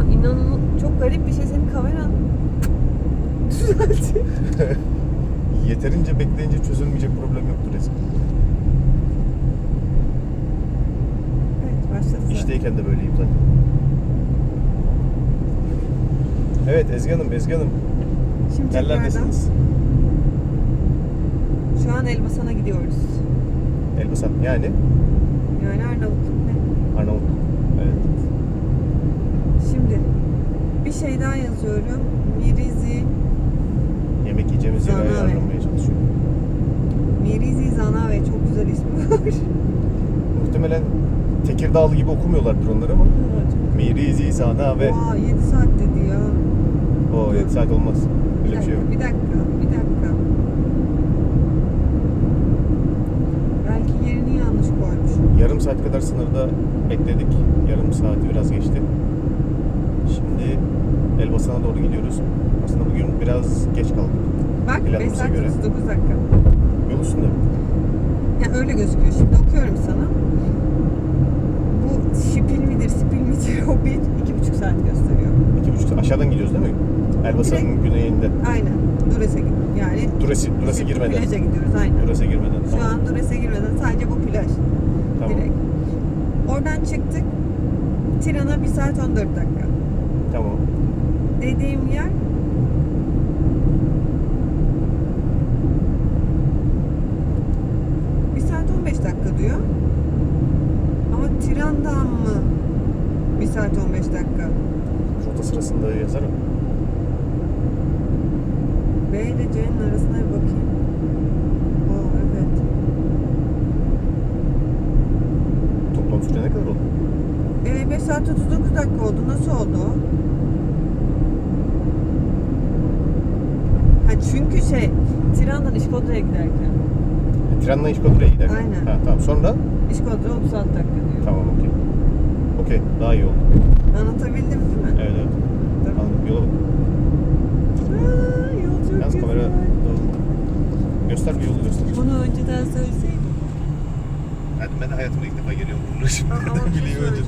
Ama inanın çok garip bir şey senin kameran düzeldi. Yeterince bekleyince çözülmeyecek problem yoktur Ezgi. evet başladı. İşteyken de böyleyim zaten. Evet Ezgi Hanım, Ezgi Hanım. Şimdi tekrardan Nerelerdesiniz? şu an Elbasan'a gidiyoruz. Elbasan. Yani Yani Arnavutluk ne? Arnavut. Evet. Şimdi bir şey daha yazıyorum. Mirizi, Yemek yiyeceğimiz yeri Zanave. ayarlamaya çalışıyor. Mirizi Zanave çok güzel ismi var. Muhtemelen Tekirdağlı gibi okumuyorlardır onları ama Mirizi Zana ve Oha 7 saat dedi ya. o 7 saat olmaz. Bir Öyle bir şey dakika, yok. bir dakika, bir dakika. Belki yerini yanlış koymuş. Yarım saat kadar sınırda bekledik. Yarım saati biraz geçti. Şimdi Elbasan'a doğru gidiyoruz. Aslında bugün biraz geç kaldık. Bak 5 Planımıza saat göre. 39 dakika. Yol üstünde mi? Ya öyle gözüküyor. Şimdi okuyorum sana. Bu şipil midir, spil midir o bir, iki buçuk saat gösteriyor. İki buçuk saat. Aşağıdan gidiyoruz değil mi? Elbasan'ın güneyinde. Aynen. Dures'e gidiyoruz. Yani Durası, durası şey, girmeden. Plaja gidiyoruz aynen. Durası girmeden. Şu Tamam. an Dures'e girmeden sadece bu plaj. Tamam. Direkt. Oradan çıktık. Tirana 1 saat 14 dakika. Tamam. Dediğim yer bir saat 15 dakika diyor. Ama Tiran'dan mı 1 saat 15 dakika? Rota sırasında yazarım. B ile C'nin arasına bir bakayım. Oo evet. Toplam süre ne kadar oldu? Ee, 5 saat 39 dakika oldu. Nasıl oldu? Ha çünkü şey, Tiran'dan İşkodra'ya giderken. E, Trenle İşkodura'ya gider. Aynen. Ha, tamam. Sonra? İşkodra 36 dakika diyor. Tamam okey. Okey. Daha iyi oldu. Anlatabildim değil mi? Evet evet. Tamam. Anladım. Yola bak. Aa, yol çok Yalnız güzel. kamera... Göster bir yolu göster. Bunu önceden söyleseydim. Hadi ben de hayatımda ilk defa geliyorum şimdi. Aa, ama bir